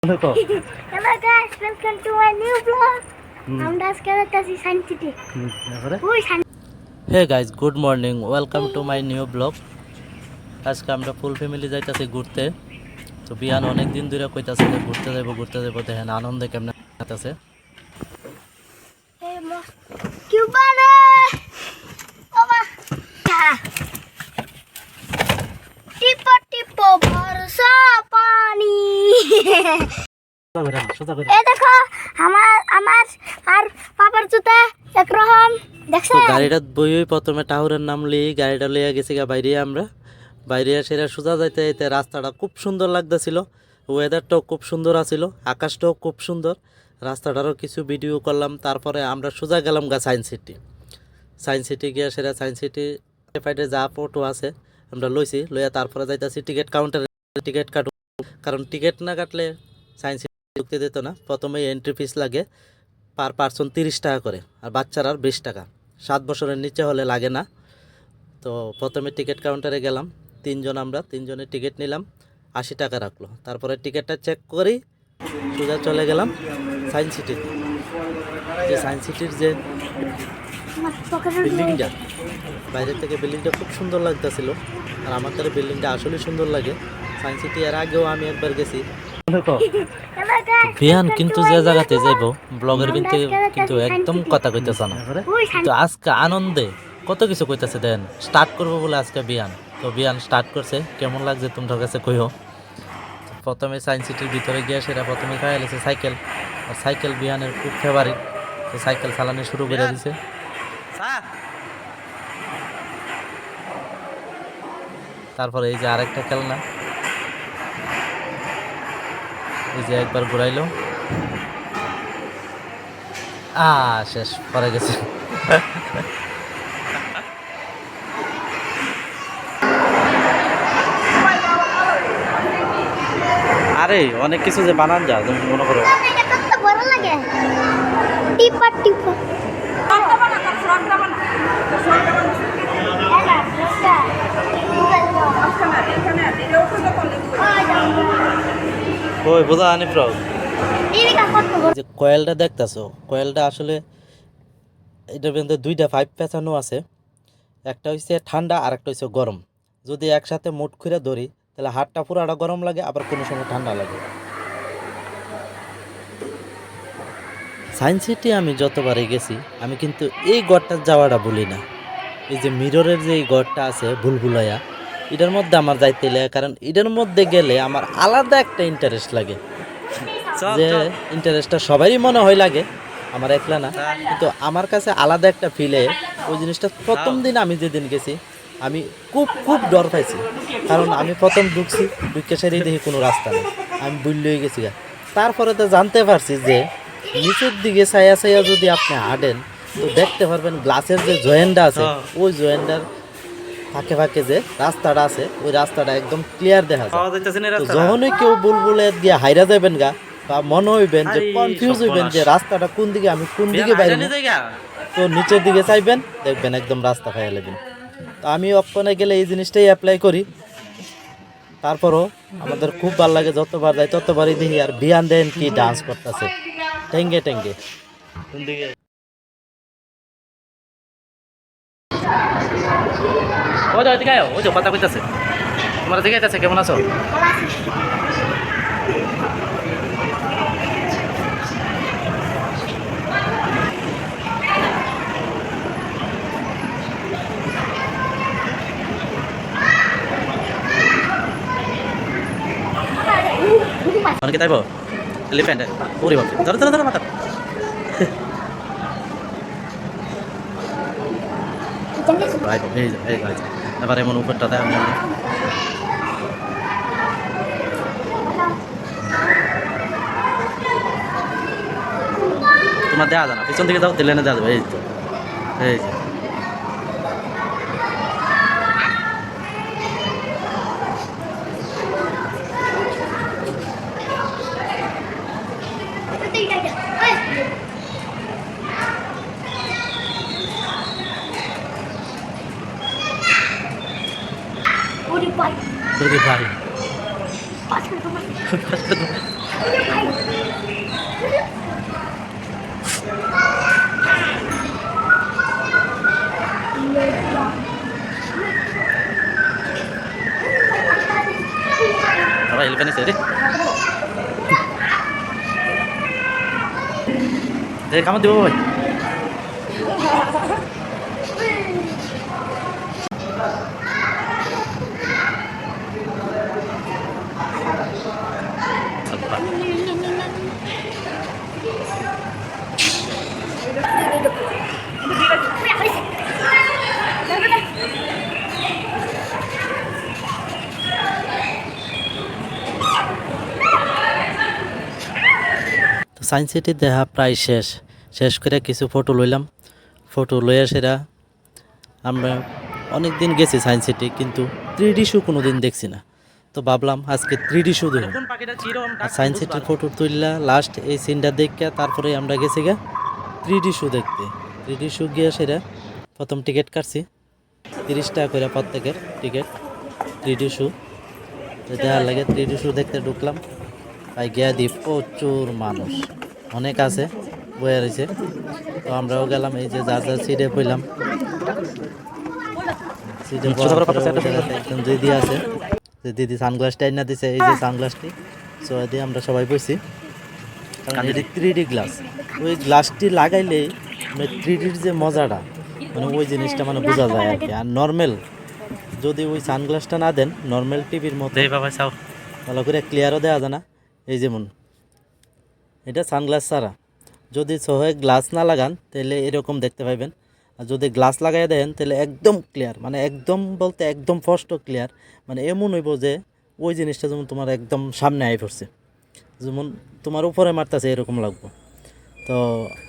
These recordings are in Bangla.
Hello guys, welcome to my new vlog. আমরা আজকে যাচ্ছি সাইন্স সিটি হুম, তারপরে ওই science hey guys good morning welcome to my new blog আজকে আমরা ফুল ফ্যামিলি যাইতাছি ঘুরতে। তো বিয়ান অনেক দিন ধরে কইতাছে যে ঘুরতে যাব ঘুরতে যাব দেখেন আনন্দে কেমনে আছে কিউবারে বাবা টিপো টিপো বর্ষা পানি সোজা করে আনো, সোজা করে এ দেখো আমার আমার আর পাপার জুতা একরকম দেখছ গাড়িটা বইই প্রথমে টাউরের নাম লিয়ে গাড়িটা লইয়া গেছি গা বাইরে আমরা। বাইরে সেরা সোজা যাইতে যাইতে রাস্তাটা খুব সুন্দর লাগতেছিল ওয়েদারটাও খুব সুন্দর আছিল আকাশটাও খুব সুন্দর। রাস্তাটারও কিছু ভিডিও করলাম তারপরে আমরা সোজা গেলাম গা সায়েন্স সিটি সায়েন্স সিটি গিয়া সেরা সায়েন্স সিটি ফাইটে যা ফটো আছে আমরা লইছি লইয়া তারপরে যাইতাছি টিকিট কাউন্টারে টিকিট কাটু কারণ টিকিট না কাটলে সায়েন্স সিটি ঢুকতে দিত না। প্রথমে এন্ট্রি ফিস লাগে পার পার্সন তিরিশ টাকা করে, আর বাচ্চার আর বিশ টাকা। সাত বছরের নিচে হলে লাগে না। তো প্রথমে টিকিট কাউন্টারে গেলাম, তিনজন আমরা, তিনজনের টিকিট নিলাম, আশি টাকা রাখল। তারপরে টিকিটটা চেক করি সোজা চলে গেলাম সায়েন্স সিটিতে যে সায়েন্স সিটির যে বিল্ডিংটা বাইরে থেকে বিল্ডিংটা খুব সুন্দর লাগতেছিল, আর আমার তার বিল্ডিংটা আসলে সুন্দর লাগে। সায়েন্স সিটি এর আগেও আমি একবার গেছি হ্যালো কিন্তু যে জায়গাতে যাইব ব্লগের কিন্তু কিন্তু একদম কথা কইতেছে না। তো আজকে আনন্দে কত কিছু কইতাছে দেন? স্টার্ট করব বলে আজকে বিয়ান তো বিয়ান স্টার্ট করছে কেমন লাগছে তোমার কাছে কইও? প্রথমে সায়েন্স সিটির ভিতরে গিয়ে সেটা প্রথমে এলেছে সাইকেল। আর সাইকেল বিয়ানের খুব ফেভারিট তো সাইকেল চালানো শুরু করে দিছে। তারপরে এই যে আরেকটা খেলনা। এই যে একবার ঘুরাইলো। আ শেষ পরে গেছে। আরে অনেক কিছু যে বানান যা তুমি মনে করো। টিপা টিপা। ওই বোঝা যে কয়েলটা দেখতেছো কয়েলটা আসলে এটার মধ্যে দুইটা পাইপ পেঁচানো আছে। একটা হচ্ছে ঠান্ডা আর একটা হচ্ছে গরম। যদি একসাথে মুট খুঁড়ে ধরি তাহলে হাতটা পুরাটা গরম লাগে আবার কোনো সময় ঠান্ডা লাগে। সায়েন্স সিটি আমি যতবারই গেছি আমি কিন্তু এই গড়টা যাওয়াটা বলি না। এই যে মিররের যে এই গড়টা আছে ভুলভুলাইয়া এটার মধ্যে আমার যাইতে লাগে কারণ এটার মধ্যে গেলে আমার আলাদা একটা ইন্টারেস্ট লাগে। যে ইন্টারেস্টটা সবারই মনে হয় লাগে আমার একলা না। কিন্তু আমার কাছে আলাদা একটা ফিলে ওই জিনিসটা প্রথম দিন আমি যেদিন গেছি আমি খুব খুব ডর পাইছি। কারণ আমি প্রথম ঢুকছি ঢুকে সেরেই দেখি কোনো রাস্তা নেই। আমি বুঝলেই গেছি গা। তারপরে তো জানতে পারছি যে নিচের দিকে ছায়া ছায়া যদি আপনি হাঁটেন তো দেখতে পারবেন গ্লাসের যে জয়েন্ডা আছে ওই জয়েন্টটার ফাঁকে ফাঁকে যে রাস্তাটা আছে ওই রাস্তাটা একদম ক্লিয়ার দেখা যায়। যখনই কেউ বুলবুলে দিয়ে হাইরা যাবেন গা বা মনে হইবেন যে কনফিউজ হইবেন যে রাস্তাটা কোন দিকে আমি কোন দিকে বাইরে তো নিচের দিকে চাইবেন দেখবেন একদম রাস্তা পাইয়া নেবেন তো আমি অক্ষণে গেলে এই জিনিসটাই অ্যাপ্লাই করি। তারপরও আমাদের খুব ভালো লাগে যতবার যাই ততবারই দেখি আর বিয়ান দেন কি ডান্স করতেছে। টেঙ্গে টেঙ্গে কোন দিকে ও যাও এদিকে আয় ও যাও কথা কইতাছে তোমার দিকে আইতাছে কেমন আছো অনেকে তাইব এলিফ্যান্ট ওরে বাপ ধরো ধরো ধরো মাথা রাইট এই এই গাছ এবার এমন উপরটা দেয় এমন। তোমার দেওয়া যা না, পিছন থেকে যাও দিলে না দেওয়া যাবে, এই তো এই যে সবাই এলিফ্যান্ট আছে রে দে কামড় দিব ভাই সায়েন্স সিটি দেখা প্রায় শেষ। শেষ করে কিছু ফটো লইলাম। ফটো লইয়া সেরা আমরা অনেক দিন গেছি সায়েন্স সিটি কিন্তু থ্রি ডি শো কোনো দিন দেখছি না। তো ভাবলাম আজকে থ্রি ডি শো দেখব। সায়েন্স সিটির ফটো তুললা লাস্ট এই সিনটা দেখে তারপরে আমরা গেছি গা থ্রি ডি শো দেখতে। থ্রি ডি শো গিয়ে সেরা প্রথম টিকিট কাটছি। তিরিশ টাকা করে প্রত্যেকের টিকিট থ্রি ডি শো দেখার লাগে থ্রি ডি শো দেখতে ঢুকলাম। তাই গিয়া দি প্রচুর মানুষ। অনেক আছে বয়ে রয়েছে। তো আমরাও গেলাম এই যে যার যার সিটে পইলাম একজন দিদি আছে। যে দিদি সানগ্লাসটা এনে দিছে এই যে সানগ্লাসটি সো দিয়ে আমরা সবাই বসছি কারণ এটি থ্রি ডি গ্লাস ওই গ্লাসটি লাগাইলে মানে থ্রি ডির যে মজাটা মানে ওই জিনিসটা মানে বোঝা যায় আর কি। আর নর্মাল যদি ওই সানগ্লাসটা না দেন নর্মাল টিভির মতো। ভালো করে ক্লিয়ারও দেওয়া যায় না। এই যেমন, এটা সানগ্লাস ছাড়া। যদি সহে গ্লাস না লাগান, তাহলে এরকম দেখতে পাইবেন। আর যদি গ্লাস লাগাই দেন, তাহলে একদম ক্লিয়ার মানে একদম বলতে একদম স্পষ্ট ক্লিয়ার মানে এমন হইব যে, ওই জিনিসটা যেমন তোমার একদম সামনে আই পড়ছে। যেমন তোমার উপরে মারতেছে, এরকম লাগবো। তো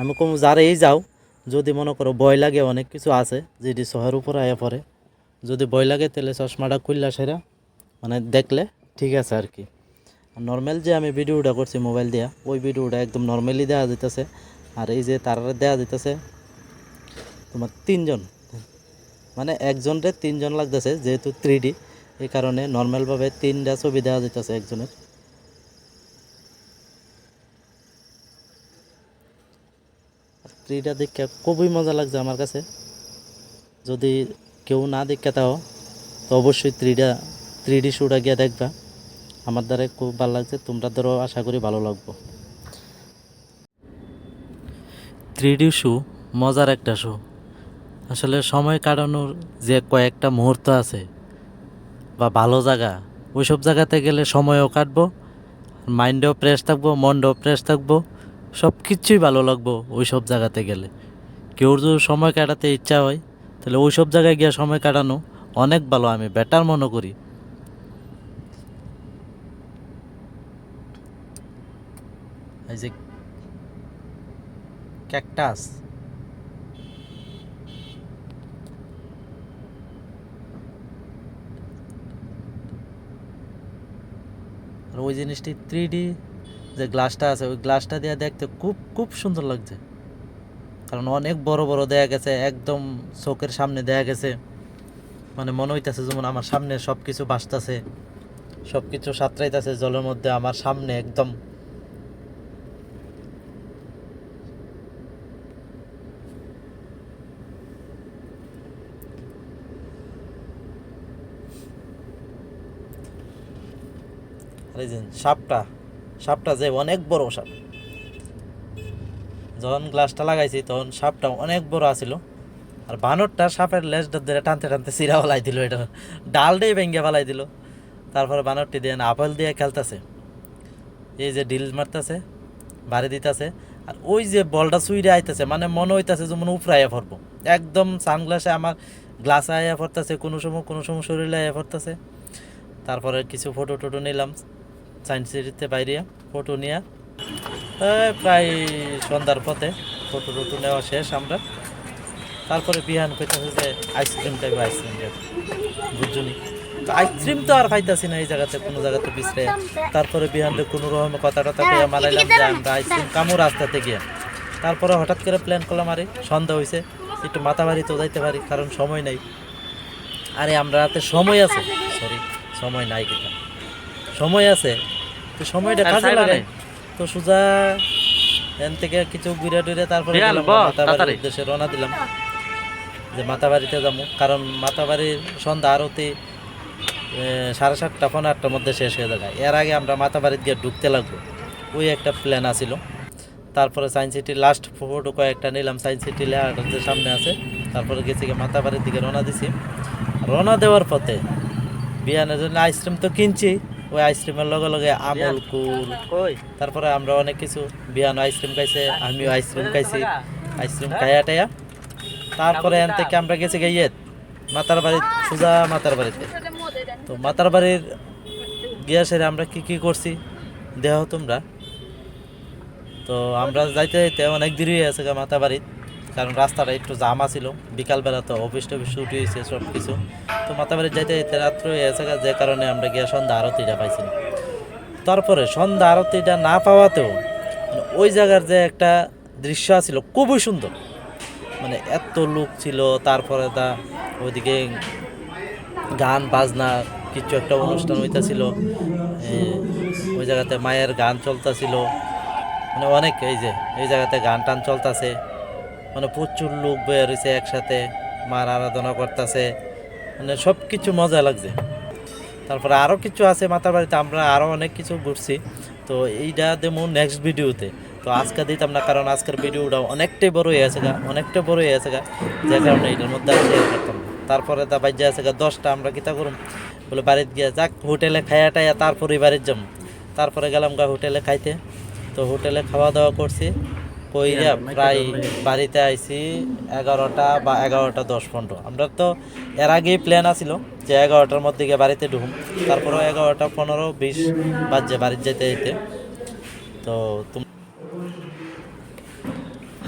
আমি কম যারাই যাও, যদি মনে করো ভয় লাগে, অনেক কিছু আছে, যেটি শহরের উপরে আয়া পড়ে। যদি ভয় লাগে, তাহলে চশমাটা খুললা সেরা মানে দেখলে ঠিক আছে আর কি। নর্মাল যে আমি ভিডিওটা করছি মোবাইল দিয়া, ওই ভিডিওটা একদম নর্মালি দেওয়া যেতেছে আর এই যে তার দেওয়া যেতেছে তোমার তিনজন। মানে একজনরে তিনজন লাগতেছে, যেহেতু থ্রি ডি এই কারণে নর্মালভাবে তিনটা ছবি দেওয়া যেতেছে একজনের। থ্রিটা দেখে খুবই মজা লাগছে আমার কাছে। যদি কেউ না দেখে তাও, তো অবশ্যই থ্রিটা থ্রি ডি শোটা গিয়ে দেখবা। আমার দ্বারা খুব ভালো লাগছে, তোমরা দ্বারাও আশা করি ভালো লাগবো। থ্রি ডি শো মজার একটা শু আসলে সময় কাটানোর যে কয়েকটা মুহূর্ত আছে, বা ভালো জায়গা, ওইসব জায়গাতে গেলে সময়ও কাটবো মাইন্ডও ফ্রেশ থাকব, মনটাও ফ্রেশ থাকব সব কিছুই ভালো লাগবো ওই সব জায়গাতে গেলে। কেউ যদি সময় কাটাতে ইচ্ছা হয়, তাহলে ওই সব জায়গায় গিয়ে সময় কাটানো অনেক ভালো আমি বেটার মনে করি। এই যে ক্যাকটাস। আর ওই জিনিসটি থ্রি ডি যে গ্লাসটা আছে, ওই গ্লাসটা দিয়ে দেখতে খুব খুব সুন্দর লাগছে। কারণ অনেক বড় বড় দেয়া গেছে, একদম চোখের সামনে দেয়া গেছে। মানে মনে হইতেছে যেমন আমার সামনে সব কিছু বাসতেছে সব কিছু সাঁতরাইতেছে, জলের মধ্যে আমার সামনে একদম সাপটা সাপটা যে অনেক বড় সাপ। যখন গ্লাসটা লাগাইছি, তখন সাপটা অনেক বড় আছিল। আর বানরটা সাপের লেজটা ধরে টানতে টানতে চিরা ফেলাই দিল, এটা ডালটাই ভেঙে ফেলাই দিল। তারপরে বানরটি দিয়ে আপেল দিয়ে খেলতেছে। এই যে ডিল মারতেছে, বাড়ি দিতেছে। আর ওই যে বলটা সুইরে আইতেছে মানে মনে হইতাছে যেমন উপরে আয়া পড়ব। একদম সানগ্লাসে আমার গ্লাসে আয়া পড়তেছে, কোনো সময় কোনো সময় শরীরে আয়া পড়তেছে। তারপরে কিছু ফটো টটো নিলাম। সায়েন্স সিটিতে বাইরে, ফটো নিয়ে। প্রায় সন্ধ্যার পথে ফটো টটো নেওয়া শেষ আমরা। তারপরে বিহান কইতেছে যে আইসক্রিম টাইপ আইসক্রিম বুঝছনি? তো আইসক্রিম তো আর খাইতাছি না, এই জায়গাতে, কোনো জায়গাতে পিছড়ে তারপরে বিহানরে কোনো রকম কথা টথা কইয়া মালাইলাম যে আমরা আইসক্রিম কামু রাস্তাতে গিয়া। তারপরে হঠাৎ করে প্ল্যান করলাম, আরে সন্ধ্যা হয়েছে একটু মাথা বাড়ি তো যাইতে পারি, কারণ সময় নাই। আরে আমরা হাতে সময় আছে। সরি সময় নাই কিনা সময় আছে। তো সময়টা কাজে লাগাই তো সুজা এখান থেকে কিছু ঘুরে টুরে তারপরে মাতাবাড়ির উদ্দেশ্যে রওনা দিলাম। যে মাতাবাড়িতে যাব কারণ মাতাবাড়ির সন্ধ্যা আরতি সাড়ে সাতটা পনেরো আটটার মধ্যে শেষ হয়ে যায়। এর আগে আমরা মাতাবাড়িতে গিয়ে ঢুকতে লাগবো। ওই একটা প্ল্যান আছিল। তারপরে সায়েন্স সিটি লাস্ট ফটো কয়েকটা নিলাম। সায়েন্স সিটি যে সামনে আছে তারপরে গেছি গিয়ে মাতাবাড়ির দিকে রওনা দিছি। রওনা দেওয়ার পথে বিয়ানের জন্য আইসক্রিম তো কিনছি। ওই আইসক্রিমের লগে লগে আমল কুল। তারপরে আমরা অনেক কিছু বিয়ান আইসক্রিম খাইছে আমিও আইসক্রিম খাইছি আইসক্রিম খাইয়া টাইয়া। তারপরে এন থেকে আমরা গেছি গিয়ে মাতার বাড়ি সুজা মাতার বাড়িতে। তো মাতার বাড়ির গিয়া সেরে আমরা কি কি করছি দেহ তোমরা। তো আমরা যাইতে যাইতে অনেক দেরি হয়ে আছে গা মাতা বাড়ির কারণ রাস্তাটা একটু জামা ছিল। বিকালবেলা তো অফিস টফিস ছুটি হয়েছে সব কিছু তো মাতা বাড়ির যাইতে যাইতে রাত্র যে কারণে আমরা গিয়া সন্ধ্যা আরতিটা পাইছি তারপরে সন্ধ্যা আরতিটা না পাওয়াতেও মানে ওই জায়গার যে একটা দৃশ্য ছিল খুবই সুন্দর। মানে এত লোক ছিল, তারপরে তা ওইদিকে গান, বাজনা, কিছু একটা অনুষ্ঠান হইতাছিল। ওই জায়গাতে মায়ের গান চলতেছিল। মানে অনেক এই যে, এই জায়গাতে গান টান চলতেছে। মানে প্রচুর লোক বের হয়েছে একসাথে, মার আরাধনা করতেছে। মানে সব কিছু মজা লাগছে। তারপরে আরও কিছু আছে মাতার বাড়িতে, আমরা আরও অনেক কিছু ঘুরছি। তো এইটা দেবো নেক্সট ভিডিওতে তো আজকে দিতাম না, কারণ আজকের ভিডিওটা অনেকটাই বড় হয়ে আছে গা অনেকটা বড় হয়ে আছে গা। যে কারণে এটার মধ্যে আর share করতাম তারপরে তা বাজ্যে আছে গা দশটা, আমরা কিতা করুম? বলে বাড়িতে গিয়ে যাক, হোটেলে খাইয়া টাইয়া তারপরে বাড়িতে যাম। তারপরে গেলাম গা হোটেলে খাইতে। তো হোটেলে খাওয়া দাওয়া করছি। কইরা প্রায় বাড়িতে আইছি এগারোটা বা এগারোটা দশ পনেরো। আমরা তো এর আগেই প্ল্যান আছিল যে এগারোটার মধ্যে গিয়ে বাড়িতে ঢুকুম। তারপরে এগারোটা পনেরো বিশ বাজে বাড়িতে যেতে যেতে তো তুম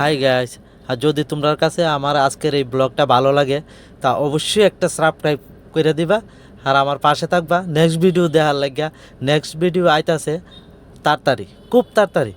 হাই গাইস আর যদি তোমার কাছে আমার আজকের এই ব্লগটা ভালো লাগে তা অবশ্যই একটা সাবস্ক্রাইব করে দিবা। আর আমার পাশে থাকবা। নেক্সট ভিডিও দেখার লাগিয়া নেক্সট ভিডিও আইতাছে তাড়াতাড়ি খুব তাড়াতাড়ি।